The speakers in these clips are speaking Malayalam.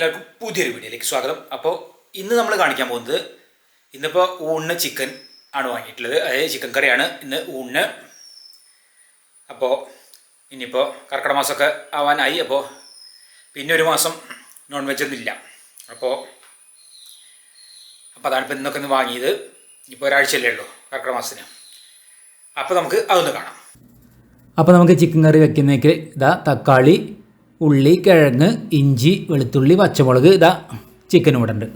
എല്ലാവർക്കും പുതിയൊരു വീഡിയോയിലേക്ക് സ്വാഗതം. അപ്പോൾ ഇന്ന് നമ്മൾ കാണിക്കാൻ പോകുന്നത് ഇന്നിപ്പോൾ ഊണിന് ചിക്കൻ ആണ് വാങ്ങിയിട്ടുള്ളത്. അതായത് ചിക്കൻ കറിയാണ് ഇന്ന് ഊണിന്. അപ്പോൾ ഇനിയിപ്പോൾ കർക്കിടക മാസമൊക്കെ ആവാനായി. അപ്പോൾ പിന്നെ ഒരു മാസം നോൺ വെജ് ഒന്നും ഇല്ല. അപ്പോൾ അപ്പോൾ അതാണ് ഇപ്പോൾ ഇന്നൊക്കെ ഒന്ന് വാങ്ങിയത്. ഇപ്പോൾ ഒരാഴ്ചയല്ലേ ഉള്ളൂ കർക്കിടക മാസത്തിന്. അപ്പോൾ നമുക്ക് അതൊന്ന് കാണാം. അപ്പോൾ നമുക്ക് ചിക്കൻ കറി വെക്കുന്നേക്ക് ഇതാ തക്കാളി ഉള്ളി കിഴങ്ങ് ഇഞ്ചി വെളുത്തുള്ളി പച്ചമുളക് ഇതാ ചിക്കൻ ഇവിടെ ഉണ്ട്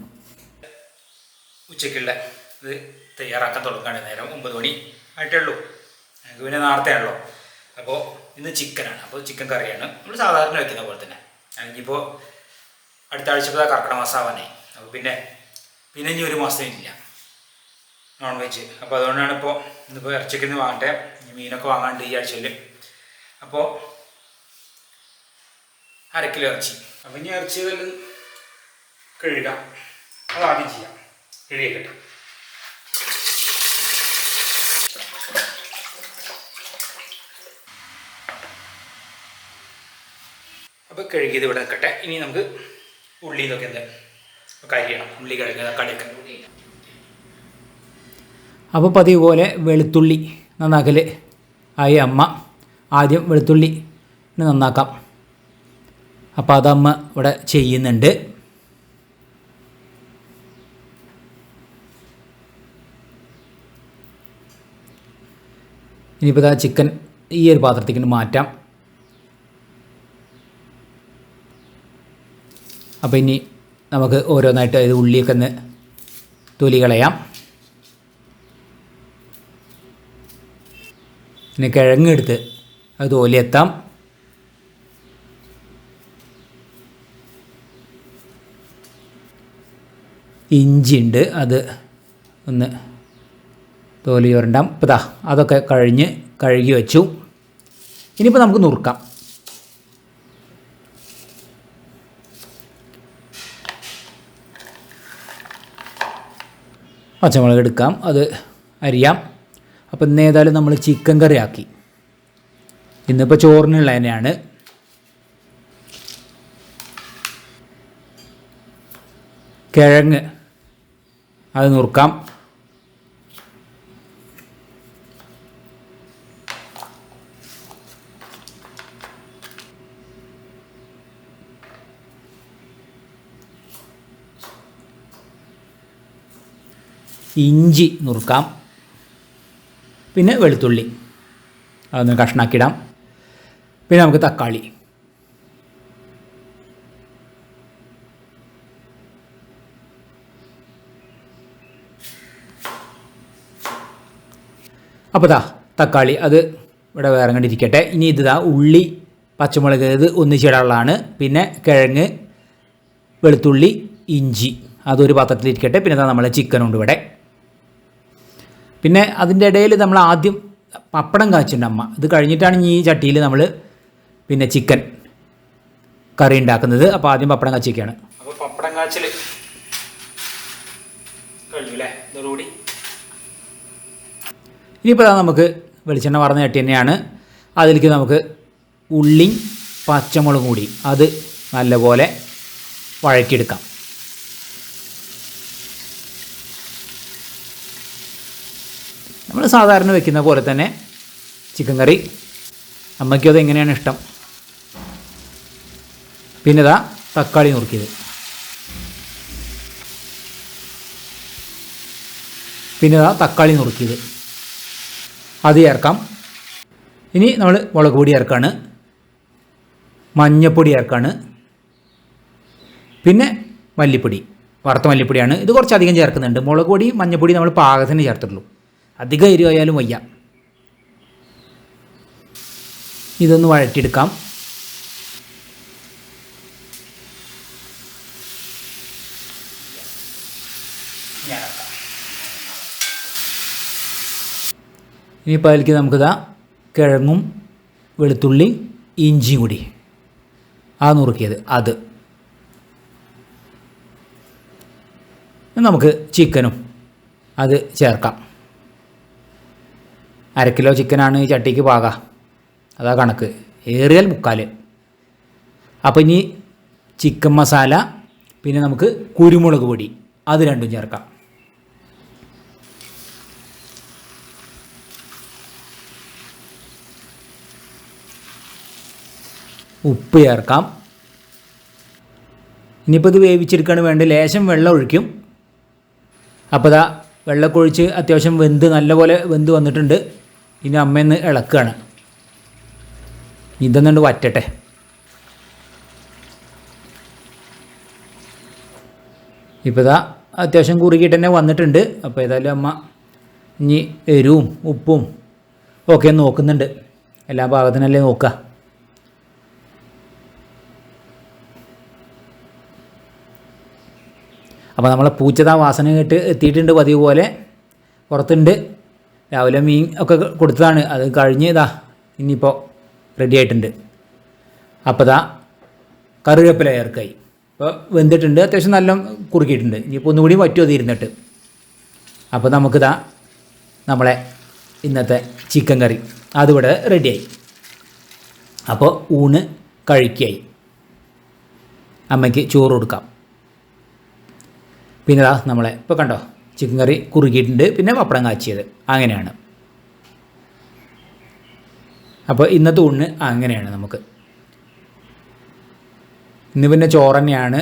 ഉച്ചയ്ക്കുള്ള ഇത് തയ്യാറാക്കാൻ തുടങ്ങുകയാണ്. നേരം ഒമ്പത് മണി ആയിട്ടേ ഉള്ളൂ ഞങ്ങൾക്ക് പിന്നെ നേരത്തെ ആണല്ലോ. അപ്പോൾ ഇന്ന് ചിക്കനാണ് അപ്പോൾ ചിക്കൻ കറിയാണ്. നമ്മൾ സാധാരണ വെക്കുന്ന പോലെ തന്നെ. ഇനിയിപ്പോൾ അടുത്ത ആഴ്ച ഇപ്പോൾ കർക്കിടക മാസം ആവാനായി. അപ്പോൾ പിന്നെ പിന്നെ ഇനി ഒരു മാസം ഇല്ല. നോൺ വെജ് അപ്പോൾ അതുകൊണ്ടാണ് ഇപ്പോൾ ഇന്നിപ്പോൾ ഇറച്ചിക്കുന്ന വാങ്ങട്ടെ. മീനൊക്കെ വാങ്ങാണ്ട് ഈ ആഴ്ചയിൽ. അപ്പോൾ അര കിലോ ഇറച്ചി. അപ്പം ഇനി ഇറച്ചി വല്ലതും കഴുകാം. അത് ആദ്യം ചെയ്യാം. കഴുകിയിട്ട് അപ്പോൾ കഴുകിയത് ഇവിടെ നിൽക്കട്ടെ. ഇനി നമുക്ക് ഉള്ളി ഇതൊക്കെ എന്താ കരിയണം ഉള്ളി കഴുകുക തക്കാളിയൊക്കെ അപ്പോൾ പതിവ് പോലെ വെളുത്തുള്ളി നന്നാക്കൽ ആയി അമ്മ ആദ്യം വെളുത്തുള്ളി നന്നാക്കാം. അപ്പോൾ അതമ്മ ഇവിടെ ചെയ്യുന്നുണ്ട്. ഇനിയിപ്പോൾ ആ ചിക്കൻ ഈ ഒരു പാത്രത്തേക്ക് മാറ്റാം. അപ്പോൾ ഇനി നമുക്ക് ഓരോന്നായിട്ട് ഇത് ഉള്ളിയൊക്കെ ഒന്ന് തൊലി കളയാം. പിന്നെ കിഴങ്ങെടുത്ത് അത് തോലിയെത്താം. ഇഞ്ചി ഉണ്ട് അത് ഒന്ന് തോലി ഉരണ്ടാം ഇപ്പം താ അതൊക്കെ കഴിഞ്ഞ് കഴുകി വെച്ചു. ഇനിയിപ്പോൾ നമുക്ക് നുറുക്കാം. പച്ചമുളക് എടുക്കാം. അത് അരിയാം. അപ്പോൾ ഇന്ന് ഏതായാലും നമ്മൾ ചിക്കൻ കറി ആക്കി ഇന്നിപ്പോൾ ചോറിനുള്ള തന്നെയാണ് കിഴങ്ങ്. അത് നുറുക്കാം. ഇഞ്ചി നുറുക്കാം. പിന്നെ വെളുത്തുള്ളി. അതൊന്ന് കഷ്ണാക്കിയിടാം. പിന്നെ നമുക്ക് തക്കാളി. അപ്പോൾ ദാ തക്കാളി അത് ഇവിടെ വേറെ കണ്ടിരിക്കട്ടെ ഇനി ഇത് ദാ ഉള്ളി പച്ചമുളക് ഇത് ഒന്നിച്ചിടാനുള്ളതാണ് പിന്നെ കിഴങ്ങ് വെളുത്തുള്ളി ഇഞ്ചി അതൊരു പാത്രത്തിലിരിക്കട്ടെ പിന്നെ ദാ നമ്മളെ ചിക്കനുണ്ട് ഇവിടെ. പിന്നെ അതിന്റെ ഇടയിൽ നമ്മൾ ആദ്യം പപ്പടം കാച്ചിട്ടുണ്ട് അമ്മ. ഇത് കഴിഞ്ഞിട്ടാണ് ഈ ചട്ടിയിൽ നമ്മൾ പിന്നെ ചിക്കൻ കറി ഉണ്ടാക്കുന്നത്. അപ്പോൾ ആദ്യം പപ്പടം കാച്ചിയൊക്കെയാണ് അപ്പോൾ പപ്പടം കാച്ചിൽ കഴിഞ്ഞു അല്ലേ? ഇതോടുകൂടി. ഇനിയിപ്പോൾ നമുക്ക് വെളിച്ചെണ്ണ വറന്ന ചട്ടി തന്നെയാണ് അതിലേക്ക് നമുക്ക് ഉള്ളി പച്ചമുളകും കൂടി അത് നല്ലപോലെ വഴക്കിയെടുക്കാം നമ്മൾ സാധാരണ വെക്കുന്ന പോലെ തന്നെ ചിക്കൻ കറി അമ്മയ്ക്കും അത് എങ്ങനെയാണ് ഇഷ്ടം? പിന്നെ ഇതാ തക്കാളി നുറുക്കിയത്. പിന്നെ ഇതാ തക്കാളി നുറുക്കിയത്. അത് ചേർക്കാം. ഇനി നമ്മൾ മുളക് പൊടി ചേർക്കാണ്. മഞ്ഞപ്പൊടി ചേർക്കാണ്. പിന്നെ മല്ലിപ്പൊടി വറുത്ത മല്ലിപ്പൊടിയാണ്. ഇത് കുറച്ചധികം ചേർക്കുന്നുണ്ട്. മുളക് പൊടി മഞ്ഞപ്പൊടി നമ്മൾ പാകത്തിന് ചേർത്തിട്ടുള്ളൂ. അധികം എരിവായാലും വയ്യ. ഇതൊന്ന് വഴറ്റിയെടുക്കാം. ഇനിയിപ്പോൾ അതിലേക്ക് നമുക്കിതാ കിഴങ്ങും വെളുത്തുള്ളി ഇഞ്ചിയും കൂടി. ആ നുറുക്കിയത് അത്. നമുക്ക് ചിക്കനും അത് ചേർക്കാം. അര കിലോ ചിക്കനാണ് ഈ ചട്ടിക്ക് പാക. അതാ കണക്ക്. ഏറിയാൽ മുക്കാൽ. അപ്പോൾ ഇനി ചിക്കൻ മസാല പിന്നെ നമുക്ക് കുരുമുളക് പൊടി അത് രണ്ടും ചേർക്കാം. ഉപ്പ് ചേർക്കാം. ഇനിയിപ്പോൾ ഇത് വേവിച്ചെടുക്കാണ് വേണ്ടത്. ലേശം വെള്ളം ഒഴിക്കും. അപ്പോൾ ഇതാ വെള്ളമൊക്കെ ഒഴിച്ച് അത്യാവശ്യം വെന്ത് നല്ലപോലെ വെന്ത് വന്നിട്ടുണ്ട്. ഇനി അമ്മയെന്ന് ഇളക്കുകയാണ്. ഇതൊന്നുണ്ട് വറ്റട്ടെ. ഇപ്പോൾ ഇതാ അത്യാവശ്യം കുറുകിയിട്ട് തന്നെ വന്നിട്ടുണ്ട്. അപ്പോൾ ഏതായാലും അമ്മ ഇനി എരിവും ഉപ്പും ഒക്കെ നോക്കുന്നുണ്ട്. എല്ലാ ഭാഗത്തിനല്ലേ നോക്കുക. അപ്പോൾ നമ്മളെ പൂച്ചത വാസന കേട്ട് എത്തിയിട്ടുണ്ട് പതിവ് പോലെ. പുറത്തുണ്ട്. രാവിലെ മീൻ ഒക്കെ കൊടുത്തതാണ്. അത് കഴിഞ്ഞ് ഇതാ ഇനിയിപ്പോൾ റെഡി ആയിട്ടുണ്ട്. അപ്പോൾ ഇതാ കറിവേപ്പില ഏർക്കായി ഇപ്പോൾ വെന്തിട്ടുണ്ട് അത്യാവശ്യം നല്ല കുറുക്കിയിട്ടുണ്ട്. ഇനിയിപ്പോൾ ഒന്നുകൂടി പറ്റുമോ ഇരുന്നിട്ട്? അപ്പോൾ നമുക്കിതാ നമ്മളെ ഇന്നത്തെ ചിക്കൻ കറി. അതിവിടെ റെഡിയായി അപ്പോൾ ഊണ് കഴിക്കായി. അമ്മയ്ക്ക് ചോറ് കൊടുക്കാം. പിന്നെ അതാ നമ്മളെ ഇപ്പോൾ കണ്ടോ? ചിക്കൻ കറി കുറുകിയിട്ടുണ്ട്. പിന്നെ പപ്പടം കാച്ചിയത്. അങ്ങനെയാണ്. അപ്പോൾ ഇന്നത്തെ ഊണ് അങ്ങനെയാണ് നമുക്ക്. ഇന്ന് പിന്നെ ചോറ് തന്നെയാണ്.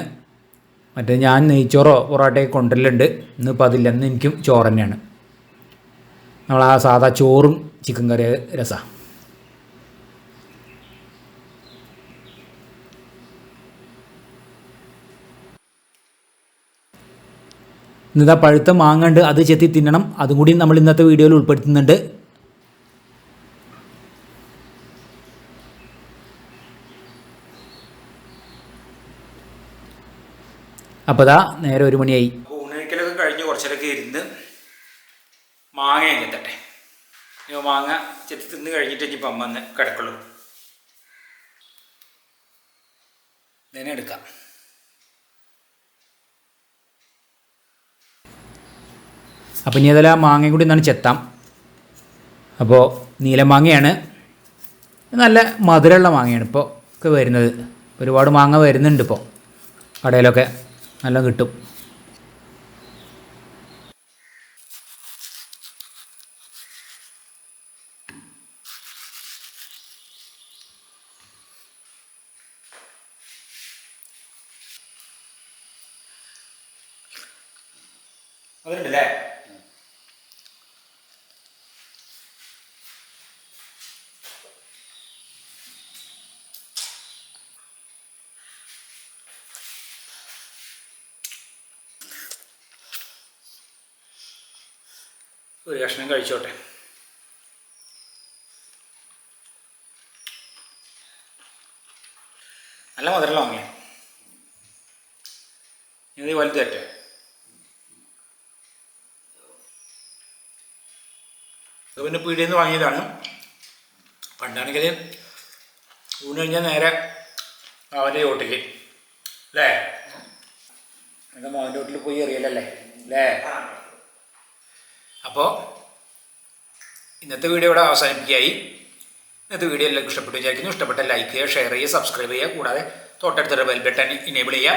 മറ്റേ ഞാൻ നെയ്ച്ചോറോ പൊറോട്ടയൊക്കെ കൊണ്ടുവരലുണ്ട്. ഇന്നിപ്പോൾ അതില്ല. ഇന്ന് എനിക്കും ചോറ് തന്നെയാണ്. നമ്മൾ ആ സാധാ ചോറും ചിക്കൻ കറി രസമാണ് ഇന്നതാ പഴുത്ത മാങ്ങണ്ട് അത് ചെത്തി തിന്നണം. അതും കൂടി നമ്മൾ ഇന്നത്തെ വീഡിയോയിൽ ഉൾപ്പെടുത്തുന്നുണ്ട്. അപ്പോൾ ദാ നേരെ ഒരു മണിയായി. അപ്പോൾ കഴിഞ്ഞ് കുറച്ചിലൊക്കെ ഇരുന്ന് മാങ്ങ ചെത്തട്ടെ മാങ്ങ ചെത്തി തിന്ന് കഴിഞ്ഞിട്ട് ഇനിയിപ്പോൾ അമ്മ കിടക്കുള്ളൂ. ഇതിനെ എടുക്കാം. അപ്പോൾ ഇനി അതെല്ലാം മാങ്ങയും കൂടി എന്താണ് ചെത്താം. അപ്പോൾ നീലമാങ്ങയാണ് നല്ല മധുരമുള്ള മാങ്ങയാണ് ഇപ്പോൾ ഒക്കെ വരുന്നത്. ഒരുപാട് മാങ്ങ വരുന്നുണ്ട് ഇപ്പോൾ കടയിലൊക്കെ. നല്ല കിട്ടും. അതുണ്ടല്ലേ ഒരു കഷ്ണം കഴിച്ചോട്ടെ. നല്ല മധുരം വാങ്ങിയ ഇത് വലുത് തട്ടെ ഇത് പിന്നെ പീടിയിൽ നിന്ന് വാങ്ങിയതാണ്. പണ്ടാണെങ്കിൽ ഊണ് കഴിഞ്ഞാൽ നേരെ അവന്റെ ചോട്ടിക്ക്. അല്ലേ? എന്റെ മോന്റെ വീട്ടിൽ പോയി എറിയലല്ലേ? അല്ലേ? അപ്പോൾ ഇന്നത്തെ വീഡിയോ ഇവിടെ അവസാനിപ്പിക്കുകയായി. ഇന്നത്തെ വീഡിയോ എല്ലാവർക്കും ഇഷ്ടപ്പെട്ടു വിചാരിക്കുന്നു. ഇഷ്ടപ്പെട്ട ലൈക്ക് ചെയ്യുക ഷെയർ ചെയ്യുക സബ്സ്ക്രൈബ് ചെയ്യുക കൂടാതെ തൊട്ടടുത്തൊരു ബെൽ ബട്ടൺ ഇനേബിൾ ചെയ്യുക.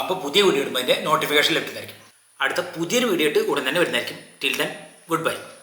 അപ്പോൾ പുതിയ വീഡിയോ ഇടുമ്പോൾ അതിന്റെ നോട്ടിഫിക്കേഷൻ ലഭിക്കുന്നതായിരിക്കും. അടുത്ത പുതിയൊരു വീഡിയോ ഇട്ട് ഉടൻ തന്നെ വരുന്നതായിരിക്കും. Till then good bye